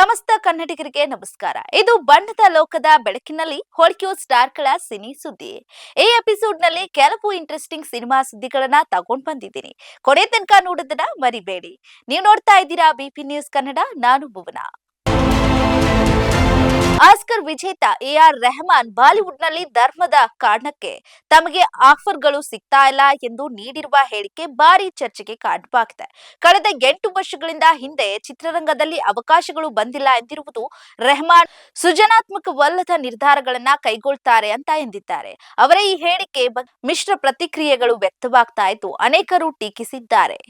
ಸಮಸ್ತ ಕನ್ನಡಿಗರಿಗೆ ನಮಸ್ಕಾರ. ಇದು ಬಣ್ಣದ ಲೋಕದ ಬೆಳಕಿನಲ್ಲಿ ಹೊಳಿಕೆಯೋ ಸ್ಟಾರ್ಗಳ ಸಿನಿ ಸುದ್ದಿ. ಈ ಎಪಿಸೋಡ್ನಲ್ಲಿ ಕೆಲವು ಇಂಟ್ರೆಸ್ಟಿಂಗ್ ಸಿನಿಮಾ ಸುದ್ದಿಗಳನ್ನ ತಗೊಂಡ್ ಬಂದಿದ್ದೀನಿ. ಕೊನೆ ತನಕ ನೋಡೋದನ್ನ ಮರಿಬೇಡಿ. ನೀವು ನೋಡ್ತಾ ಇದ್ದೀರಾ ಬಿಪಿ ನ್ಯೂಸ್ ಕನ್ನಡ, ನಾನು ಭುವನ. ಆಸ್ಕರ್ ವಿಜೇತ ಎ ಆರ್ ರೆಹಮಾನ್ ಬಾಲಿವುಡ್ನಲ್ಲಿ ಧರ್ಮದ ಕಾರಣಕ್ಕೆ ತಮಗೆ ಆಫರ್ಗಳು ಸಿಗ್ತಾ ಇಲ್ಲ ಎಂದು ನೀಡಿರುವ ಹೇಳಿಕೆ ಭಾರಿ ಚರ್ಚೆಗೆ ಕಾರಣವಾಗಿದೆ. ಕಳೆದ ಎಂಟು ವರ್ಷಗಳಿಂದ ಹಿಂದೆ ಚಿತ್ರರಂಗದಲ್ಲಿ ಅವಕಾಶಗಳು ಬಂದಿಲ್ಲ ಎಂದಿರುವುದು ರೆಹಮಾನ್ ಸೃಜನಾತ್ಮಕವಲ್ಲದ ನಿರ್ಧಾರಗಳನ್ನ ಕೈಗೊಳ್ತಾರೆ ಅಂತ ಎಂದಿದ್ದಾರೆ. ಅವರ ಈ ಹೇಳಿಕೆ ಮಿಶ್ರ ಪ್ರತಿಕ್ರಿಯೆಗಳು ವ್ಯಕ್ತವಾಗ್ತಾ ಇದ್ದು ಅನೇಕರು ಟೀಕಿಸಿದ್ದಾರೆ.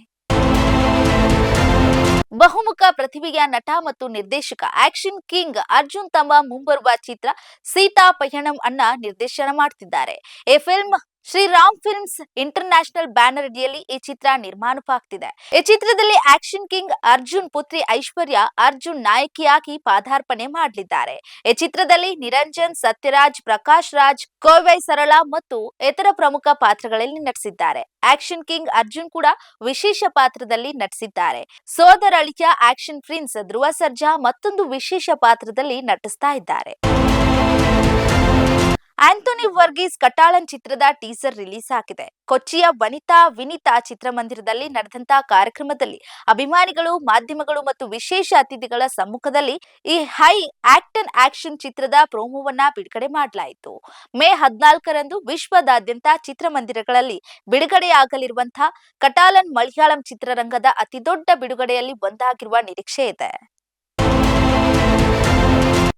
ಬಹುಮುಖ ಪ್ರತಿಭೆಯ ನಟ ಮತ್ತು ನಿರ್ದೇಶಕ ಆಕ್ಷನ್ ಕಿಂಗ್ ಅರ್ಜುನ್ ತಮ್ಮ ಮುಂಬರುವ ಚಿತ್ರ ಸೀತಾ ಪಯಣಂ ಅನ್ನ ನಿರ್ದೇಶನ ಮಾಡ್ತಿದ್ದಾರೆ. ಈ film Shriram films international banner ಅಡಿಯಲ್ಲಿ ಈ ಚಿತ್ರ ನಿರ್ಮಾಣವಾಗ್ತಿದೆ. ಈ ಚಿತ್ರದಲ್ಲಿ ಆಕ್ಷನ್ ಕಿಂಗ್ ಅರ್ಜುನ್ ಪುತ್ರಿ ಐಶ್ವರ್ಯ, ಅರ್ಜುನ್ ನಾಯಕಿಯಾಗಿ ಪಾದಾರ್ಪಣೆ ಮಾಡಲಿದ್ದಾರೆ. ಈ ಚಿತ್ರದಲ್ಲಿ ನಿರಂಜನ್, ಸತ್ಯರಾಜ್, ಪ್ರಕಾಶ್ ರಾಜ್, ಕೋವೈ ಸರಳ ಮತ್ತು ಇತರ ಪ್ರಮುಖ ಪಾತ್ರಗಳಲ್ಲಿ ನಟಿಸಿದ್ದಾರೆ. ಆಕ್ಷನ್ ಕಿಂಗ್ ಅರ್ಜುನ್ ಕೂಡ ವಿಶೇಷ ಪಾತ್ರದಲ್ಲಿ ನಟಿಸಿದ್ದಾರೆ. ಸೋದರ ಅಳಿಯ ಆಕ್ಷನ್ ಪ್ರಿನ್ಸ್ ಧ್ರುವ ಸರ್ಜಾ ಮತ್ತೊಂದು ವಿಶೇಷ ಪಾತ್ರದಲ್ಲಿ ನಟಿಸ್ತಾ ಇದ್ದಾರೆ. ಆಂಥೋನಿ ವರ್ಗೀಸ್ ಕಟಾಳನ್ ಚಿತ್ರದ ಟೀಸರ್ ರಿಲೀಸ್ ಆಗಿದೆ. ಕೊಚ್ಚಿಯ ವನಿತಾ ವಿನಿತಾ ಚಿತ್ರಮಂದಿರದಲ್ಲಿ ನಡೆದಂತಹ ಕಾರ್ಯಕ್ರಮದಲ್ಲಿ ಅಭಿಮಾನಿಗಳು, ಮಾಧ್ಯಮಗಳು ಮತ್ತು ವಿಶೇಷ ಅತಿಥಿಗಳ ಸಮ್ಮುಖದಲ್ಲಿ ಈ ಹೈ ಆಕ್ಟನ್ ಆಕ್ಷನ್ ಚಿತ್ರದ ಪ್ರೋಮೋವನ್ನ ಬಿಡುಗಡೆ ಮಾಡಲಾಯಿತು. ಮೇ ಹದಿನಾಲ್ಕರಂದು ವಿಶ್ವದಾದ್ಯಂತ ಚಿತ್ರಮಂದಿರಗಳಲ್ಲಿ ಬಿಡುಗಡೆಯಾಗಲಿರುವಂತಹ ಕಟಾಲನ್ ಮಲಯಾಳಂ ಚಿತ್ರರಂಗದ ಅತಿದೊಡ್ಡ ಬಿಡುಗಡೆಯಲ್ಲಿ ಒಂದಾಗಿರುವ ನಿರೀಕ್ಷೆ ಇದೆ.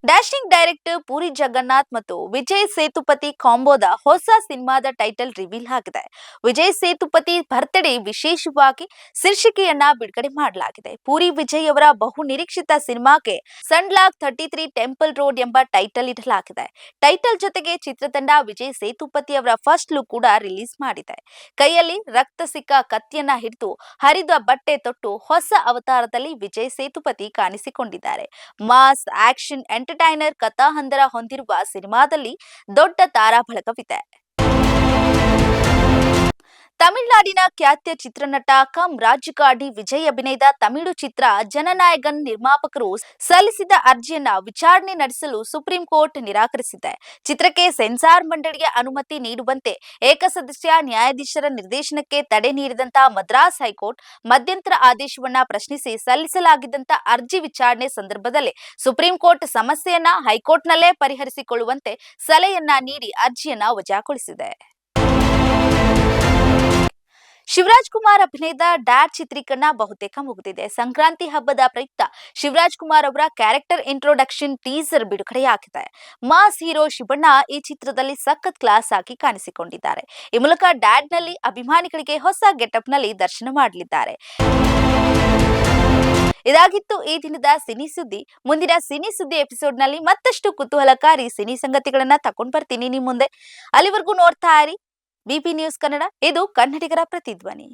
ಡ್ಯಾಶಿಂಗ್ ಡೈರೆಕ್ಟರ್ ಪೂರಿ ಜಗನ್ನಾಥ್ ಮತ್ತು ವಿಜಯ್ ಸೇತುಪತಿ ಕಾಂಬೋದ ಹೊಸ ಸಿನಿಮಾದ ಟೈಟಲ್ ರಿವೀಲ್ ಆಗಿದೆ. ವಿಜಯ್ ಸೇತುಪತಿ ಬರ್ತ್ಡೇ ವಿಶೇಷವಾಗಿ ಶೀರ್ಷಿಕೆಯನ್ನ ಬಿಡುಗಡೆ ಮಾಡಲಾಗಿದೆ. ಪೂರಿ ವಿಜಯ್ ಅವರ ಬಹು ನಿರೀಕ್ಷಿತ ಸಿನಿಮಾಗೆ ಸನ್ಲಾಕ್ ಥರ್ಟಿ ತ್ರೀ ಟೆಂಪಲ್ ರೋಡ್ ಎಂಬ ಟೈಟಲ್ ಇಡಲಾಗಿದೆ. ಟೈಟಲ್ ಜೊತೆಗೆ ಚಿತ್ರತಂಡ ವಿಜಯ್ ಸೇತುಪತಿ ಅವರ ಫಸ್ಟ್ ಲುಕ್ ಕೂಡ ರಿಲೀಸ್ ಮಾಡಿದೆ. ಕೈಯಲ್ಲಿ ರಕ್ತ ಸಿಕ್ಕ ಕತ್ತಿಯನ್ನ ಹಿಡಿದು ಹರಿದ ಬಟ್ಟೆ ತೊಟ್ಟು ಹೊಸ ಅವತಾರದಲ್ಲಿ ವಿಜಯ್ ಸೇತುಪತಿ ಕಾಣಿಸಿಕೊಂಡಿದ್ದಾರೆ. ಮಾಸ್ ಆಕ್ಷನ್ ಎಂಟರ್ಟೈನರ್ ಕಥಾಹಂದರ ಹೊಂದಿರುವ ಸಿನಿಮಾದಲ್ಲಿ ದೊಡ್ಡ ತಾರಾ ಬಳಗವಿದೆ ತಮಿಳುನಾಡಿನ ಖ್ಯಾತ್ಯ ಚಿತ್ರನಟ ಕಂ ರಾಜಕಾಡಿ ವಿಜಯ್ ಅಭಿನಯದ ತಮಿಳು ಚಿತ್ರ ಜನನಾಯಕನ್ ನಿರ್ಮಾಪಕರು ಸಲ್ಲಿಸಿದ ಅರ್ಜಿಯನ್ನ ವಿಚಾರಣೆ ನಡೆಸಲು ಸುಪ್ರೀಂ ಕೋರ್ಟ್ ನಿರಾಕರಿಸಿದೆ. ಚಿತ್ರಕ್ಕೆ ಸೆನ್ಸಾರ್ ಮಂಡಳಿಗೆ ಅನುಮತಿ ನೀಡುವಂತೆ ಏಕಸದಸ್ಯ ನ್ಯಾಯಾಧೀಶರ ನಿರ್ದೇಶನಕ್ಕೆ ತಡೆ ನೀಡಿದಂತಹ ಮದ್ರಾಸ್ ಹೈಕೋರ್ಟ್ ಮಧ್ಯಂತರ ಆದೇಶವನ್ನ ಪ್ರಶ್ನಿಸಿ ಸಲ್ಲಿಸಲಾಗಿದ್ದಂತ ಅರ್ಜಿ ವಿಚಾರಣೆ ಸಂದರ್ಭದಲ್ಲಿ ಸುಪ್ರೀಂ ಕೋರ್ಟ್ ಸಮಸ್ಯೆಯನ್ನ ಹೈಕೋರ್ಟ್ನಲ್ಲೇ ಪರಿಹರಿಸಿಕೊಳ್ಳುವಂತೆ ಸಲಹೆಯನ್ನ ನೀಡಿ ಅರ್ಜಿಯನ್ನ ವಜಾಗೊಳಿಸಿದೆ. ಶಿವರಾಜ್ ಕುಮಾರ್ ಅಭಿನಯದ ಡ್ಯಾಡ್ ಚಿತ್ರೀಕರಣ ಬಹುತೇಕ ಮುಗಿದಿದೆ. ಸಂಕ್ರಾಂತಿ ಹಬ್ಬದ ಪ್ರಯುಕ್ತ ಶಿವರಾಜ್ ಕುಮಾರ್ ಅವರ ಕ್ಯಾರೆಕ್ಟರ್ ಇಂಟ್ರೊಡಕ್ಷನ್ ಟೀಸರ್ ಬಿಡುಗಡೆಯಾಗಿದೆ. ಮಾಸ್ ಹೀರೋ ಶಿವಣ್ಣ ಈ ಚಿತ್ರದಲ್ಲಿ ಸಖತ್ ಕ್ಲಾಸ್ ಆಗಿ ಕಾಣಿಸಿಕೊಂಡಿದ್ದಾರೆ. ಈ ಮೂಲಕ ಡ್ಯಾಡ್ನಲ್ಲಿ ಅಭಿಮಾನಿಗಳಿಗೆ ಹೊಸ ಗೆಟಪ್ನಲ್ಲಿ ದರ್ಶನ ಮಾಡಲಿದ್ದಾರೆ. ಇದಾಗಿತ್ತು ಈ ದಿನದ ಸಿನಿ ಸುದ್ದಿ. ಮುಂದಿನ ಸಿನಿ ಸುದ್ದಿ ಎಪಿಸೋಡ್ನಲ್ಲಿ ಮತ್ತಷ್ಟು ಕುತೂಹಲಕಾರಿ ಸಿನಿ ಸಂಗತಿಗಳನ್ನ ತಕೊಂಡ್ ಬರ್ತೀನಿ. ನಿಮ್ ಮುಂದೆ ಅಲ್ಲಿವರೆಗೂ ನೋಡ್ತಾ ಇರಿ. ಬಿಪಿ ನ್ಯೂಸ್ ಕನ್ನಡ ಇದು ಕನ್ನಡಿಗರ ಪ್ರತಿಧ್ವನಿ.